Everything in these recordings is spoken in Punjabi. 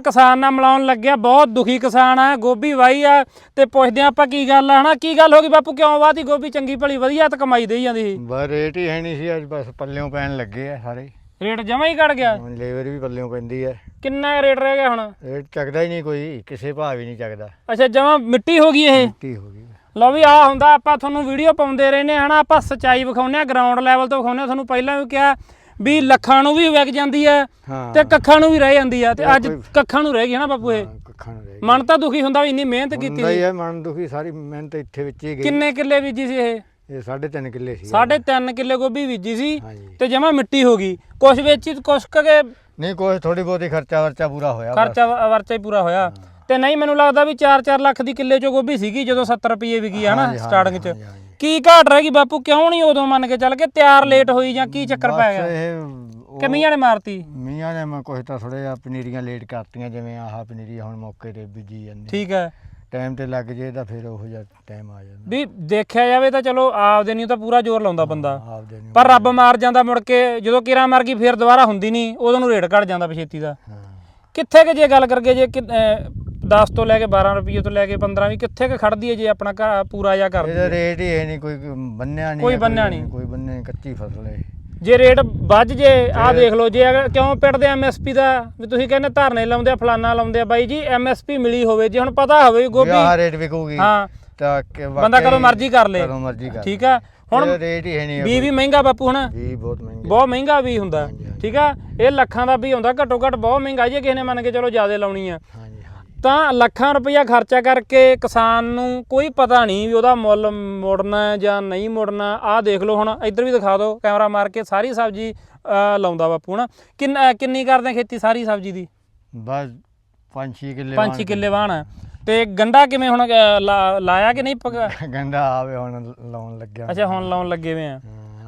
ਕਿਸਾਨ ਨਾਲ ਮਿਲਾਉਣ ਲੱਗਿਆ ਬਹੁਤ ਦੁਖੀ ਕਿਸਾਨ ਆ ਗੋਭੀ ਵਾਈ ਆ ਤੇ ਪੁੱਛਦੇ ਆ ਆਪਾਂ ਕੀ ਗੱਲ ਆ ਹਨਾ? ਕੀ ਗੱਲ ਹੋ ਗਈ ਬਾਪੂ ਕਿਉਂ ਵਾਤੀ ਗੋਭੀ ਚੰਗੀ ਭਲੀ ਵਧੀਆ ਤਾਂ ਕਮਾਈ ਦੇਈ ਜਾਂਦੀ ਸੀ? ਬਸ ਰੇਟ ਹੀ ਹੈ ਨਹੀਂ ਸੀ ਅੱਜ ਬਸ ਪੱਲਿਓਂ ਪੈਣ ਲੱਗੇ ਆ ਸਾਰੇ। ਰੇਟ ਜਮਾ ਹੀ ਘਟ ਗਿਆ। ਹੁਣ ਲੇਬਰ ਵੀ ਪੱਲਿਓਂ ਪੈਂਦੀ ਹੈ ਕਿੰਨਾ ਰੇਟ ਰਹਿ ਗਿਆ ਹੁਣ? ਰੇਟ ਚੱਕਦਾ ਹੀ ਨਹੀਂ ਕੋਈ ਕਿਸੇ ਭਾਅ ਵੀ ਨਹੀਂ ਚੱਕਦਾ। ਅੱਛਾ ਜਮਾ ਮਿੱਟੀ ਹੋ ਗਈ ਇਹ? ਮਿੱਟੀ ਹੋ ਗਈ। ਲਓ ਵੀ ਆ ਹੁੰਦਾ ਆਪਾਂ ਤੁਹਾਨੂੰ ਵੀਡੀਓ ਪਾਉਂਦੇ ਰਹਿੰਦੇ ਹਨਾ? ਆਪਾਂ ਸਚਾਈ ਵਿਖਾਉਂਦੇ ਆ ਗਰਾਊਂਡ ਲੈਵਲ ਤੋਂ ਵਿਖਾਉਂਦੇ ਆ ਤੁਹਾਨੂੰ ਪਹਿਲਾਂ ਵੀ ਕਿਹਾ ਵੀ ਲੱਖਾਂ ਨੂੰ ਵੀ ਵਿਕ ਜਾਂਦੀ ਹੈ ਹਾਂ। ਤੇ ਕੱਖਾਂ ਨੂੰ ਵੀ ਰਹਿ ਜਾਂਦੀ ਆ ਤੇ ਅੱਜ ਕੱਖਾਂ ਨੂੰ ਰਹਿ ਗਈ ਹਨਾ ਬਾਪੂ ਇਹ? ਹਾਂ, ਕੱਖਾਂ ਨੂੰ ਰਹਿ ਮਨ ਤਾਂ ਦੁਖੀ ਹੁੰਦਾ ਵੀ ਇੰਨੀ ਮਿਹਨਤ ਕੀਤੀ ਹੁੰਦਾ ਹੀ ਸੀ। ਹੈ ਮਨ ਦੁਖੀ ਸਾਰੀ ਮਿਹਨਤ ਇੱਥੇ ਵਿੱਚ ਹੀ ਗਈ। ਕਿੰਨੇ ਕਿੱਲੇ ਬੀਜੀ ਸੀ ਇਹ? ਇਹ 3.5 ਕਿੱਲੇ ਸੀ। ਸਾਢੇ ਤਿੰਨ ਕਿੱਲੇ ਗੋਭੀ ਬੀਜੀ ਸੀ ਤੇ ਜਮਾ ਮਿੱਟੀ ਹੋ ਗਈ। ਕੁਛ ਵੇਚੀ ਤੇ ਕੁਛ ਕੁ ਕੇ ਨਹੀਂ ਕੋਈ ਥੋੜੀ ਬਹੁਤੀ ਖਰਚਾ ਵਰਚਾ ਪੂਰਾ ਹੋਇਆ। ਖਰਚਾ ਵਰਚਾ ਹੀ ਪੂਰਾ ਹੋਇਆ। ਤੇ ਨਹੀਂ ਮੈਨੂੰ ਲੱਗਦਾ ਵੀ 4-4 ਲੱਖ ਦੀ ਕਿੱਲੇ ਚੋਂ ਗੋਭੀ ਸੀਗੀ ਜਦੋਂ 70 ਰੁਪਏ ਵਿਕੀ ਹਨਾ ਸਟਾਰਟਿੰਗ 'ਚ। ਕੀ ਘਾਟ ਰਹਿ ਗਈ ਬਾਪੂ? ਕਿਉਂ ਨਹੀਂ ਉਦੋਂ ਮੰਨ ਕੇ ਚੱਲ ਕੇ ਤਿਆਰ ਲੇਟ ਹੋਈ ਜਾਂ ਕੀ ਚੱਕਰ ਪੈ ਬਸ ਗਿਆ ਇਹ ਉਹ- ਕਮੀਆਂ ਨੇ ਮਾਰਤੀ? ਮੀਆਂ ਨੇ ਮੈਂ ਕੁਛ ਤਾਂ ਥੋੜੇ ਜਿਹਾ ਪਨੀਰੀਆਂ ਲੇਟ ਕਰਤੀਆਂ ਜਿਵੇਂ ਆਹ ਪਨੀਰੀ ਹੁਣ ਮੌਕੇ ਤੇ ਬੀਜੀ ਜਾਂਦੀ। ਠੀਕ ਹੈ। ਟਾਈਮ ਤੇ ਲੱਗ ਜੇ ਤਾਂ ਫਿਰ ਉਹੋ ਜਿਹਾ ਟਾਈਮ ਆ ਜਾਂਦਾ। ਵੀ ਦੇਖਿਆ ਜਾਵੇ ਤਾਂ ਚਲੋ ਆਪਦੇ ਨਹੀਂ ਤਾਂ ਪੂਰਾ ਜ਼ੋਰ ਲਾਉਂਦਾ ਬੰਦਾ। ਆਪਦੇ ਨੂੰ ਪਰ ਰੱਬ ਮਾਰ ਜਾਂਦਾ ਮੁੜ ਕੇ ਜਦੋਂ ਕਿਰਾ ਮਰ ਗਈ ਫਿਰ ਦੁਬਾਰਾ ਹੁੰਦੀ ਨਹੀਂ ਉਦੋਂ ਨੂੰ ਰੇਟ ਘਟ ਜਾਂਦਾ ਪਛੇਤੀ ਦਾ। ਹਾਂ। ਕਿੱਥੇ ਕਿ ਜੇ ਗੱਲ ਕਰਗੇ ਜੇ 10 ਤੋਂ ਲੈ ਕੇ 12 ਰੁਪਏ ਤੋਂ ਲੈ ਕੇ 15 ਵੀ ਕਿੱਥੇ ਕਿ ਖੜਦੀ ਹੈ ਜੇ ਆਪਣਾ ਘਰ ਪੂਰਾ ਜਾਂ ਕਰਦੀ ਇਹਦਾ ਹੈ। ਰੇਟ ਹੀ ਹੈ ਨਹੀਂ ਕੋਈ ਬੰਨਿਆ ਨਹੀਂ ਕੋਈ ਬੰਨਿਆ ਨਹੀਂ। ਕੋਈ ਬੰਨਿਆ ਨਹੀਂ ਕੱਚੀ ਫਸਲ ਹੈ ਜੇ ਰੇਟ ਵੱਜ ਜੇ ਆਹ ਦੇਖ ਲਓ ਜੇ ਅਗਰ ਕਿਉਂ ਪਿੜਦੇ ਐਮਐਸਪੀ ਦਾ ਵੀ ਤੁਸੀਂ ਕਹਿੰਦੇ ਧਰਨੇ ਲਾਉਂਦੇ ਆ ਫਲਾਨਾ ਲਾਉਂਦੇ ਆ ਬਾਈ ਜੀ ਐਮਐਸਪੀ ਮਿਲੀ ਹੋਵੇ ਜੇ ਹੁਣ ਪਤਾ ਹੋਵੇ ਵੀ ਗੋਭੀ ਆਹ ਰੇਟ ਵਿਕੂਗੀ। ਹਾਂ। ਤਾਂ ਕਿ ਬੰਦਾ ਵਾਕਈ ਕਦੋਂ ਮਰਜ਼ੀ ਕਰ ਲੇ। ਕਦੋਂ ਮਰਜ਼ੀ ਕਰ ਠੀਕ ਆ? ਹੁਣ ਇਹਦਾ ਰੇਟ ਹੀ ਹੈ ਨਹੀਂ ਵੀ ਵੀ ਮਹਿੰਗਾ ਬਾਪੂ ਹਨਾ? ਵੀ ਬਹੁਤ ਮਹਿੰਗੇ। ਬਹੁਤ ਮਹਿੰਗਾ ਵੀ ਹੁੰਦਾ। ਹਾਂਜੀ, ਹਾਂਜੀ। ਠੀਕ ਆ? ਇਹ ਲੱਖਾਂ ਦਾ ਵੀ ਹੁੰਦਾ ਘੱਟੋ ਘੱਟ ਬਹੁਤ ਮਹਿੰਗਾ ਜੇ ਕਿਸੇ ਨੇ ਮੰਨ ਕੇ ਚਲੋ ਜ਼ਿਆਦਾ ਲਾਉਣੀ ਆ। ਹਾਂਜੀ। ਤਾਂ ਲੱਖਾਂ ਰੁਪਈਆ ਖਰਚਾ ਕਰਕੇ ਕਿਸਾਨ ਨੂੰ ਕੋਈ ਪਤਾ ਨਹੀਂ ਵੀ ਉਹਦਾ ਮੁੱਲ ਮੁੜਨਾ ਜਾਂ ਨਹੀਂ ਮੁੜਨਾ। ਆਹ ਦੇਖ ਲਓ ਹੁਣ ਇੱਧਰ ਵੀ ਦਿਖਾ ਦਿਓ ਕੈਮਰਾ ਮਾਰ ਕੇ ਸਾਰੀ ਸਬਜ਼ੀ ਲਾਉਂਦਾ ਬਾਪੂ ਹਨਾ। ਕਿੰਨ ਕਿੰਨੀ ਕਰਦੇ ਖੇਤੀ ਸਾਰੀ ਸਬਜ਼ੀ ਦੀ? ਬਸ 5-6 ਕਿੱਲੇ 5-6 ਕਿੱਲੇ ਵਾਹਣ। ਆ। ਤੇ ਗੰਡਾ ਕਿਵੇਂ ਹੁਣ ਲਾਇਆ ਕਿ ਨਹੀਂ ਗੰਡਾ ਆਵੇ ਹੁਣ ਲਾਉਣ ਲੱਗਿਆ। ਅੱਛਾ ਹੁਣ ਲਾਉਣ ਲੱਗੇ ਵੇ ਆ।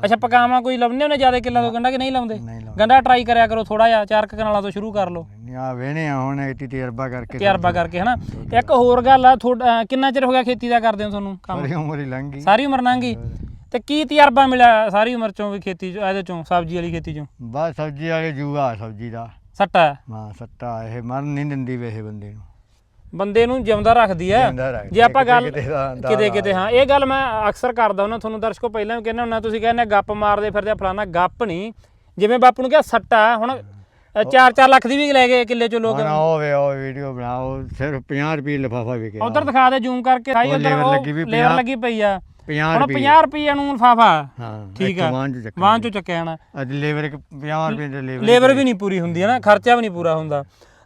ਅੱਛਾ ਪਕਾਵਾਂ ਕੋਈ ਲਾਉਂਦੇ ਉਹਨੇ ਜ਼ਿਆਦਾ ਕਿੱਲਾ ਤੋਂ? ਗੰਡਾ ਕਿ ਨਹੀਂ ਲਾਉਂਦੇ? ਨਹੀਂ ਗੰਡਾ ਟਰਾਈ ਕਰਿਆ ਕਰੋ ਥੋੜਾ ਜਿਹਾ ਚਾਰ ਕੁ ਕਨਾਲਾਂ ਤੋਂ ਸ਼ੁਰੂ ਕਰ ਲਓ। ਨਹੀਂ ਆ ਵੇਣੇ ਆ ਹੁਣ ਇਤੀ ਤਜਰਬਾ ਕਰਕੇ ਤਜਰਬਾ ਕਰਕੇ ਹਨਾ? ਇੱਕ ਹੋਰ ਗੱਲ ਆ ਤੁਹਾਡਾ ਕਿੰਨਾ ਚਿਰ ਹੋ ਗਿਆ ਖੇਤੀ ਦਾ ਕਰਦੇ ਹੋ ਤੁਹਾਨੂੰ ਕੰਮ? ਸਾਰੀ ਉਮਰ ਹੀ ਲੰਘ ਗਈ। ਸਾਰੀ ਉਮਰ ਲੰਘ ਗਈ? ਤੇ ਕੀ ਤਜਰਬਾ ਮਿਲਿਆ ਸਾਰੀ ਉਮਰ ਚੋਂ ਵੀ ਖੇਤੀ ਚੋਂ ਇਹਦੇ ਚੋਂ ਸਬਜ਼ੀ ਵਾਲੀ ਖੇਤੀ ਚੋਂ? ਬਸ ਸਬਜ਼ੀ ਵਾਲੇ ਜੂਆ ਸਬਜ਼ੀ ਦਾ। ਸੱਟਾ? ਹੈ। ਸੱਟਾ ਇਹ ਮਰਨ ਨਹੀਂ ਦਿੰਦੀ ਵੇਹੇ ਬੰਦੇ ਨੂੰ। ਬੰਦੇ ਨੂੰ ਜਿਉਂਦਾ ਰੱਖਦੀ ਹੈ। ਜਿਉਂਦਾ ਰੱਖਦੀ ਜੇ ਆਪਾਂ ਗੱਲ ਕਿਤੇ- ਕਿਤੇ ਹਾਂ ਇਹ ਗੱਲ ਮੈਂ ਅਕਸਰ ਕਰਦਾ ਹੁੰਦਾ ਤੁਹਾਨੂੰ ਦਰਸ਼ਕੋ ਪਹਿਲਾਂ ਵੀ ਕਹਿੰਦਾ ਹੁੰਦਾ ਤੁਸੀਂ ਕਹਿੰਦੇ ਗੱਪ ਮਾਰਦੇ ਫਿਰਦੇ ਆ, ਫਲਾਨਾ ਗੱਪ ਨਹੀਂ। ਜਿਵੇਂ ਬਾਪੂ ਨੂੰ ਕਿਹਾ ਸੱਟਾ ਹੁਣ 4-4 ਲੱਖ ਦੀ ਵੀ ਲੈ ਗਏ ਕਿੱਲੇ ਚੋਂ ਲੋਕ। ਹੁਣ ਉਹ ਵੇ ਉਹ ਵੀਡੀਓ ਬਣਾਓ ਸਿਰਫ 50 ਰੁਪਏ ਲਿਫਾਫਾ ਵਿਕਿਆ। ਉਧਰ ਦਿਖਾ ਦੇ ਜ਼ੂਮ ਕਰਕੇ ਸਾਈ ਉਧਰ ਉਹ ਲੱਗੀ ਵੀ ਲੇਬਰ 50 ਲੱਗੀ ਪਈ ਆ। 50 ਹੁਣ ਰੁਪਏ। 50 ਰੁਪਏ ਨੂੰ ਲਫਾਫਾ। ਹਾਂ ਠੀਕ ਆ। ਵਾਂ ਚੋਂ ਚੱਕਿਆ ਜਾਣਾ ਅੱਜ ਲੇਬਰ 50 ਰੁਪਏ ਦੇ ਲੇਬਰ ਲੇਬਰ ਵੀ ਨਹੀਂ ਪੂਰੀ ਹੁੰਦੀ ਹੈ ਨਾ ਖਰਚਾ ਵੀ ਨਹੀਂ ਪੂਰਾ ਹੁੰਦਾ।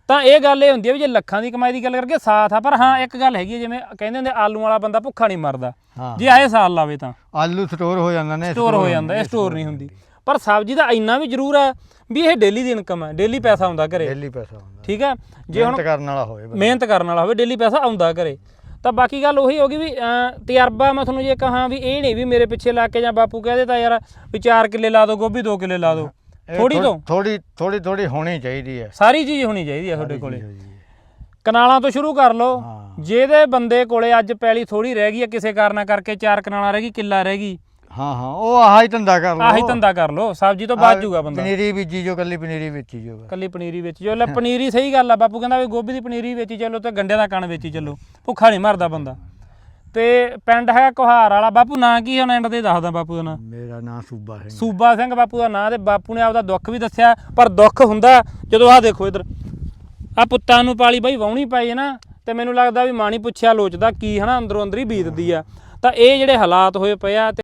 ਤਾਂ ਇਹ ਗੱਲ ਇਹ ਹੁੰਦੀ ਹੈ ਵੀ ਜੇ ਲੱਖਾਂ ਦੀ ਕਮਾਈ ਦੀ ਗੱਲ ਕਰਕੇ ਸਾਥ ਆ ਪਰ ਹਾਂ ਇੱਕ ਗੱਲ ਹੈਗੀ ਹੈ ਜਿਵੇਂ ਕਹਿੰਦੇ ਹੁੰਦੇ ਆਲੂ ਵਾਲਾ ਬੰਦਾ ਭੁੱਖਾ ਨਹੀਂ ਮਰਦਾ। ਹਾਂ। ਜੇ ਆਏ ਸਾਲ ਲਾਵੇ ਤਾਂ। ਆਲੂ ਸਟੋਰ ਹੋ ਜਾਂਦਾ ਨੇ ਸਟੋਰ ਹੋ ਜਾਂਦਾ ਇਹ ਸਟੋਰ ਨਹੀਂ ਹੁੰਦੀ। ਪਰ ਸਬਜ਼ੀ ਦਾ ਇੰਨਾ ਵੀ ਜ਼ਰੂਰ ਹੈ ਵੀ ਇਹ ਡੇਲੀ ਦੀ ਇਨਕਮ ਹੈ ਡੇਲੀ ਪੈਸਾ ਆਉਂਦਾ ਘਰੇ। ਡੇਲੀ ਪੈਸਾ ਹੁੰਦਾ ਠੀਕ ਹੈ ਜੇ ਹੁਣ ਮਿਹਨਤ ਕਰਨ ਵਾਲਾ ਹੋਵੇ ਬੰਦਾ। ਮਿਹਨਤ ਕਰਨ ਵਾਲਾ ਹੋਵੇ ਡੇਲੀ ਪੈਸਾ ਆਉਂਦਾ ਘਰੇ। ਤਾਂ ਬਾਕੀ ਗੱਲ ਉਹੀ ਹੋ ਗਈ ਵੀ ਅਹ, ਤਜਰਬਾ ਮੈਂ ਤੁਹਾਨੂੰ ਜੇ ਕਹਾਂ ਵੀ ਇਹ ਨਹੀਂ ਵੀ ਮੇਰੇ ਪਿੱਛੇ ਲੱਗ ਕੇ ਜਾਂ ਬਾਪੂ ਕਹਦੇ ਤਾਂ ਯਾਰ ਵੀ 4 ਕਿੱਲੇ ਲਾ ਦਿਓ ਗੋਭੀ 2 ਕਿੱਲੇ ਲਾ ਦਿਓ ਇਹ ਥੋੜੀ ਤੋਂ? ਥੋੜੀ ਥੋੜੀ ਥੋੜੀ ਹੋਣੀ ਚਾਹੀਦੀ ਹੈ। ਸਾਰੀ ਚੀਜ਼ ਹੋਣੀ ਚਾਹੀਦੀ ਹੈ ਤੁਹਾਡੇ ਕੋਲੇ। ਕਨਾਲਾਂ ਤੋਂ ਸ਼ੁਰੂ ਕਰ ਲਓ। ਜਿਹਦੇ ਬੰਦੇ ਕੋਲੇ ਅੱਜ ਪੈਲੀ ਥੋੜੀ ਰਹਿ ਗਈ ਹੈ ਕਿਸੇ ਕਾਰਨਾ ਕਰਕੇ ਚਾਰ ਕਨਾਲਾਂ ਰਹਿ ਗਈ ਕਿੱਲਾ ਰਹਿ ਗਈ। ਹਾਂ ਹਾਂ ਉਹ ਆਹ ਹੀ ਧੰਦਾ ਕਰ ਲਓ। ਆਹੀ ਧੰਦਾ ਕਰ ਲਓ। ਸਬਜ਼ੀ ਤੋਂ ਬਾਅਦ ਜੂਗਾ ਬੰਦਾ। ਪਨੀਰੀ ਬੀਜੀ ਜੋ ਕੱਲੀ ਪਨੀਰੀ ਵੇਚੀ ਜੋ ਕੱਲੀ ਪਨੀਰੀ ਵਿੱਚ ਜੋ। ਲੈ ਪਨੀਰੀ ਸਹੀ ਗੱਲ ਆ ਬਾਪੂ ਕਹਿੰਦਾ ਵੀ ਗੋਭੀ ਦੀ ਪਨੀਰੀ ਵੇਚੀ ਚੱਲੋ ਤੇ ਗੰਡੇ ਦਾ ਕਣ ਵੇਚੀ ਚੱਲੋ। ਭੁੱਖਾ ਨਹੀਂ ਮਰਦਾ ਬੰਦਾ। ਤੇ ਪਿੰਡ ਹੈ ਕੁਹਾਰ ਵਾਲਾ। ਬਾਪੂ ਨਾਂ ਕੀ ਹੁਣ ਐਂਡ ਤੇ ਦੱਸਦਾ ਬਾਪੂ ਦਾ ਨਾਂ। ਮੇਰਾ ਨਾਮ ਸੂਬਾ ਸਿੰਘ ਸੂਬਾ ਸਿੰਘ ਬਾਪੂ ਦਾ ਨਾਂ ਤੇ ਬਾਪੂ ਨੇ ਆਪਦਾ ਦੁੱਖ ਵੀ ਦੱਸਿਆ, ਪਰ ਦੁੱਖ ਹੁੰਦਾ ਜਦੋਂ ਆਹ ਦੇਖੋ ਇਧਰ ਆ ਪੁੱਤਾਂ ਨੂੰ ਪਾਲੀ ਬਈ ਵਾਉਣੀ ਪਈ ਹੈ ਨਾ, ਤੇ ਮੈਨੂੰ ਲੱਗਦਾ ਵੀ ਮਾਣੀ ਪੁੱਛਿਆ ਲੋਚਦਾ ਕੀ ਹਨਾ, ਅੰਦਰੋਂ ਅੰਦਰ ਹੀ ਬੀਤਦੀ ਆ। ਤਾਂ ਇਹ ਜਿਹੜੇ ਹਾਲਾਤ ਹੋਏ ਪਏ ਆ ਤੇ